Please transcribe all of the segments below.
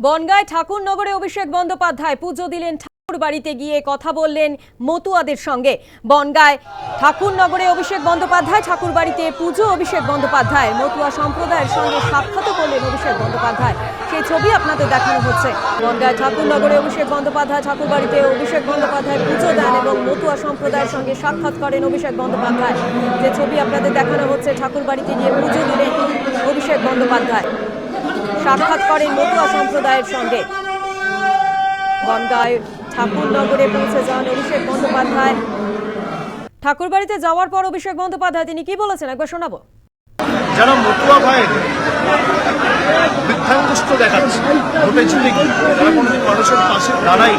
বনগাঁয় ঠাকুরনগরে অভিষেক বন্দ্যোপাধ্যায় পুজো দিলেন ঠাকুর বাড়িতে গিয়ে কথা বললেন মতুয়াদের সঙ্গে। বনগাঁয় ঠাকুরনগরে অভিষেক বন্দ্যোপাধ্যায়, ঠাকুর বাড়িতে পুজো অভিষেক বন্দ্যোপাধ্যায়, মতুয়া সম্প্রদায়ের সঙ্গে সাক্ষাৎ করলেন অভিষেক বন্দ্যোপাধ্যায়। সেই ছবি আপনাদের দেখানো হচ্ছে। বনগাঁয় ঠাকুরনগরে অভিষেক বন্দ্যোপাধ্যায়, ঠাকুর বাড়িতে অভিষেক বন্দ্যোপাধ্যায় পুজো দেন এবং মতুয়া সম্প্রদায়ের সঙ্গে সাক্ষাৎ করেন অভিষেক বন্দ্যোপাধ্যায়। যে ছবি আপনাদের দেখানো হচ্ছে, ঠাকুর বাড়িতে গিয়ে পুজো দিলেন অভিষেক বন্দ্যোপাধ্যায়। সাক্ষাৎ করেন মতুয়া সম্প্রদায়ের সঙ্গে। বনগাঁয় ঠাকুরনগরে পৌঁছে যান অভিষেক বন্দ্যোপাধ্যায়। ঠাকুর বাড়িতে যাওয়ার পর অভিষেক বন্দ্যোপাধ্যায়, তিনি কি বলেছেন? একবার শোনাবো। যারা মতুয়া ভাইয়ের বৃদ্ধাঙ্গুষ্ঠ দেখাচ্ছে। ভোটে জিতে গিয়ে। তারা কোনোদিন মানুষের পাশে দাঁড়াই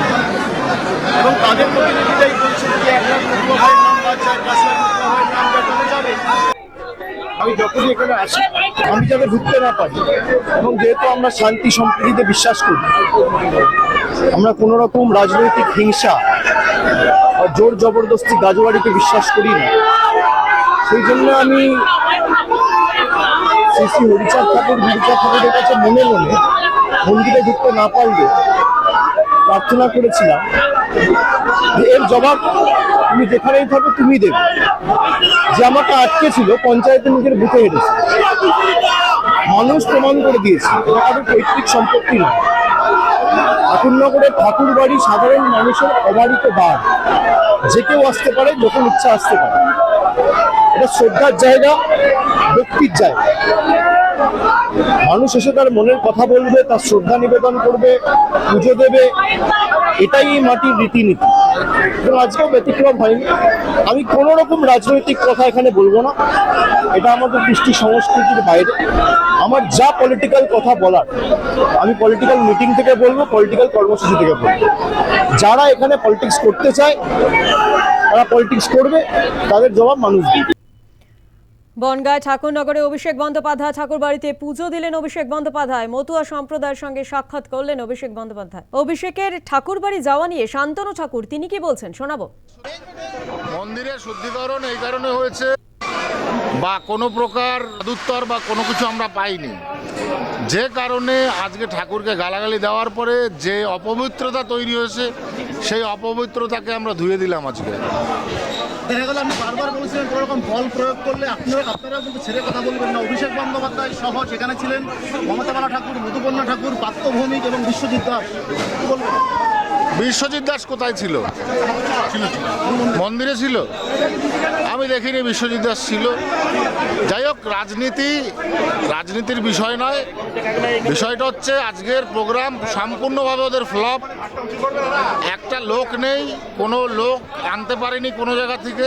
এবং তাদের প্রতিনিধিটাই বলছেন যে এক লাখ মতুয়া ভাইয়ের নাম বাদ যায় পাঁচ লাখ মতুয়া ভাইয়ের নাম দেখানো যাবে আমি যখনই এখানে আসি, আমি যাতে ঢুকতে না পারি। এবং যেহেতু আমরা শান্তি সম্প্রীতিতে বিশ্বাস করি, আমরা কোনো রকম রাজনৈতিক হিংসা জোর জবরদস্তি গাজোয়ারিতে বিশ্বাস করি না। সেই জন্য আমি শ্রী শ্রী হরিচাঁদ ঠাকুর, হরিচাঁদ ঠাকুরের কাছে মনে মনে মন্দিরে ঢুকতে না পারলে প্রার্থনা করেছিলাম এর জবাব তুমি যেখানেই থাকো তুমি দেবে। আমাকে আটকে ছিল, পঞ্চায়েতের নিজের বুকে হেঁটেছে। মানুষ প্রমাণ করে দিয়েছে, এটা কারও পৈতৃক সম্পত্তি নয়। ঠাকুরনগরের ঠাকুর বাড়ি সাধারণ মানুষের অবারিত বার যে কেউ আসতে পারে, যখন ইচ্ছা আসতে পারে। এটা শ্রদ্ধার জায়গা ব্যক্তির জায়গা। মানুষ এসে তার মনের কথা বলবে, তার শ্রদ্ধা নিবেদন করবে, পুজো দেবে। এটাই এই মাটির রীতিনীতি। আজকেও ব্যতিক্রম হয়নি। আমি কোনো রকম রাজনৈতিক কথা এখানে বলব না। এটা আমাদের কৃষ্টি সংস্কৃতির বাইরে। আমার যা পলিটিক্যাল কথা বলার, আমি পলিটিক্যাল মিটিং থেকে বলব পলিটিক্যাল কর্মসূচি থেকে বলব। যারা এখানে পলিটিক্স করতে চায়, তারা পলিটিক্স করবে, তাদের জবাব মানুষ বনগাঁয় ঠাকুরনগরে অভিষেক বন্দ্যোপাধ্যায় ঠাকুর বাড়িতে পুজো দিলেন অভিষেক বন্দ্যোপাধ্যায়। মতুয়া সম্প্রদায়ের সঙ্গে সাক্ষাৎ করলেন অভিষেক বন্দ্যোপাধ্যায়। অভিষেকের ঠাকুর বাড়ি যাওয়া নিয়ে শান্তনু ঠাকুর, তিনি কি বলছেন? শোনাবো। মন্দিরের শুদ্ধিকরণ এই কারণে হয়েছে, বা কোনো প্রকার দুত্তর বা কোনো কিছু আমরা পাইনি। যে কারণে আজকে ঠাকুরকে গালাগালি দেওয়ার পরে যে অপবিত্রতা তৈরি হয়েছে, সেই অপবিত্রতাকে আমরা ধুয়ে দিলাম আজকে। দেখা গেল আপনি বারবার কোনো রকম বল প্রয়োগ করলে আপনারা আপনারাও কিন্তু ছেড়ে কথা বলবেন না। অভিষেক বন্দ্যোপাধ্যায় সহ সেখানে ছিলেন মমতা বালা ঠাকুর, মধুকন্যা ঠাকুর পাত্র ভৌমিক এবং বিশ্বজিৎ দাস। বলবেন? বিশ্বজিৎ দাস কোথায় ছিল? মন্দিরে ছিল? আমি দেখিনি বিশ্বজিৎ দাস ছিল। যাই হোক, রাজনীতি, রাজনীতির বিষয় নয়। বিষয়টা হচ্ছে আজকের প্রোগ্রাম সম্পূর্ণভাবে ওদের ফ্লপ একটা লোক নেই, কোনো লোক আনতে পারেনি কোনো জায়গা থেকে।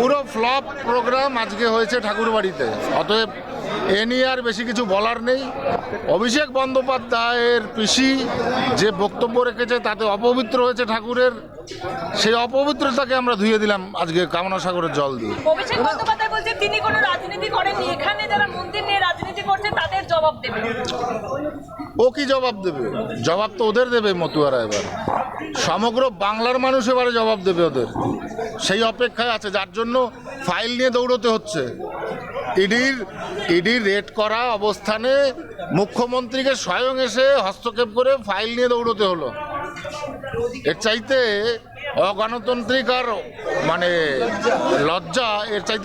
পুরো ফ্লপ প্রোগ্রাম আজকে হয়েছে ঠাকুরবাড়িতে। অতএব এ নিয়ে আর বেশি কিছু বলার নেই। অভিষেক বন্দ্যোপাধ্যায়ের পিসি যে বক্তব্য রেখেছে তাতে অপবিত্র হয়েছে ঠাকুরের সেই অপবিত্রতাকে আমরা ধুয়ে দিলাম আজকে কামনা সাগরের জল দিয়ে। অভিষেক বন্দ্যোপাধ্যায় বলছে তিনি কোনো রাজনীতি করেননি। এখানে যারা মন্দির নিয়ে রাজনীতি করছে তাদের জবাব দেবেন ও কি জবাব দেবে? জবাব তো ওদের দেবে মতুয়ারা এবার। সমগ্র বাংলার মানুষ এবারে জবাব দেবে ওদের। সেই অপেক্ষায় আছে যার জন্য ফাইল নিয়ে দৌড়তে হচ্ছে। ইডির ইডির রেড করা অবস্থানে মুখ্যমন্ত্রীকে স্বয়ং এসে হস্তক্ষেপ করে ফাইল নিয়ে দৌড়তে হলো। এর চাইতে অগণতান্ত্রিক আর মানে লজ্জা, এর চাইতে